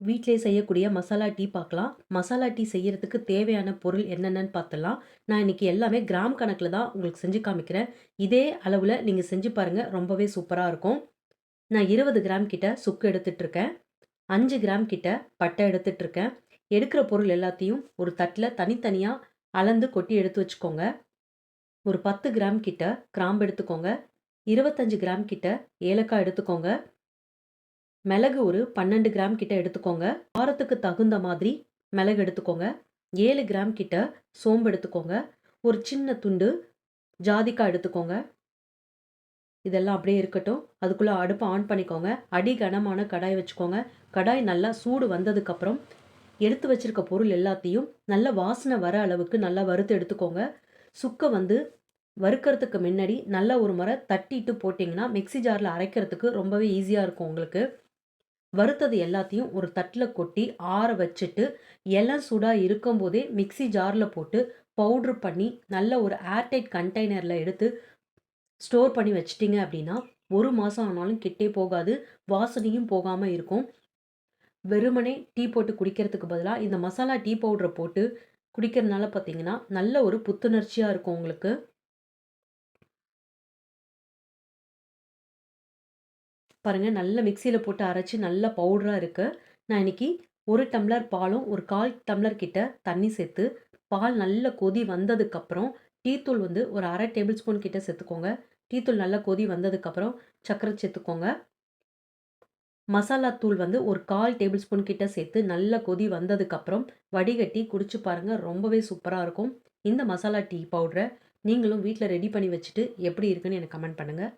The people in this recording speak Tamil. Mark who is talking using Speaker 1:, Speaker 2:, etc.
Speaker 1: வீட்டிலே செய்யக்கூடிய மசாலா டீ பார்க்கலாம். மசாலா டீ செய்யறதுக்கு தேவையான பொருள் என்னென்னன்னு பார்த்துடலாம். நான் இன்னைக்கு எல்லாமே கிராம் கணக்கில் தான் உங்களுக்கு செஞ்சு காமிக்கிறேன். இதே அளவில் நீங்கள் செஞ்சு பாருங்க. ரொம்பவே சூப்பராக இருக்கும். நான் 20 கிராம் கிட்ட சுக்கு எடுத்துட்டு இருக்கேன். அஞ்சு கிராம் கிட்ட பட்டை எடுத்துட்டு இருக்கேன். எடுக்கிற பொருள் எல்லாத்தையும் ஒரு தட்டில் தனித்தனியாக அளந்து கொட்டி எடுத்து வச்சுக்கோங்க. ஒரு 10 கிராம் கிட்ட கிராம்பு எடுத்துக்கோங்க. 25 கிராம் கிட்ட ஏலக்காய் எடுத்துக்கோங்க. மிளகு ஒரு 12 கிராம் கிட்ட எடுத்துக்கோங்க. காரத்துக்கு தகுந்த மாதிரி மிளகு எடுத்துக்கோங்க. ஏழு கிராம் கிட்ட சோம்பு எடுத்துக்கோங்க. ஒரு சின்ன துண்டு ஜாதிக்காய் எடுத்துக்கோங்க. இதெல்லாம் அப்படியே இருக்கட்டும். அதுக்குள்ளே அடுப்பை ஆன் பண்ணிக்கோங்க. அடி கனமான கடாய் வச்சுக்கோங்க. கடாய் நல்லா சூடு வந்ததுக்கப்புறம் எடுத்து வச்சிருக்க பொருள் எல்லாத்தையும் நல்ல வாசனை வர அளவுக்கு நல்லா வறுத்து எடுத்துக்கோங்க. சுக்க வந்து வறுக்கறதுக்கு முன்னாடி நல்லா ஒரு முறை தட்டிட்டு போட்டிங்கன்னா மிக்ஸி ஜாரில் அரைக்கிறதுக்கு ரொம்பவே ஈஸியாக இருக்கும் உங்களுக்கு. வறுத்தது எல்லாத்தையும் ஒரு தட்டில் கொட்டி ஆற வச்சுட்டு, எல்லாம் சூடாக இருக்கும்போதே மிக்ஸி ஜாரில் போட்டு பவுட்ரு பண்ணி நல்ல ஒரு ஏர் டைட் எடுத்து ஸ்டோர் பண்ணி வச்சிட்டிங்க அப்படின்னா, ஒரு மாதம் ஆனாலும் கெட்டே போகாது. வாசனையும் போகாமல் இருக்கும். வெறுமனே டீ போட்டு குடிக்கிறதுக்கு பதிலாக இந்த மசாலா டீ பவுடரை போட்டு குடிக்கிறதுனால பார்த்தீங்கன்னா, நல்ல ஒரு புத்துணர்ச்சியாக இருக்கும் உங்களுக்கு. பாருங்கள் நல்ல மிக்சியில் போட்டு அரைச்சி நல்ல பவுடராக இருக்குது நான் இன்னைக்கு ஒரு டம்ளர் பாலும், ஒரு 1/4 டம்ளர் கிட்ட தண்ணி சேர்த்து, பால் நல்ல கொதி வந்ததுக்கப்புறம், டீத்தூள் வந்து ஒரு அரை டேபிள் ஸ்பூன் கிட்ட சேர்த்துக்கோங்க. டீத்தூள் நல்லா கொதி வந்ததுக்கப்புறம் சர்க்கரை சேர்த்துக்கோங்க. மசாலா தூள் வந்து ஒரு 1/4 டேபிள் ஸ்பூன் கிட்ட சேர்த்து நல்லா கொதி வந்ததுக்கப்புறம் வடிகட்டி குடிச்சு பாருங்கள் ரொம்பவே சூப்பராக இருக்கும். இந்த மசாலா டீ பவுடரை நீங்களும் வீட்டில் ரெடி பண்ணி வச்சுட்டு எப்படி இருக்குன்னு எனக்கு கமெண்ட் பண்ணுங்கள்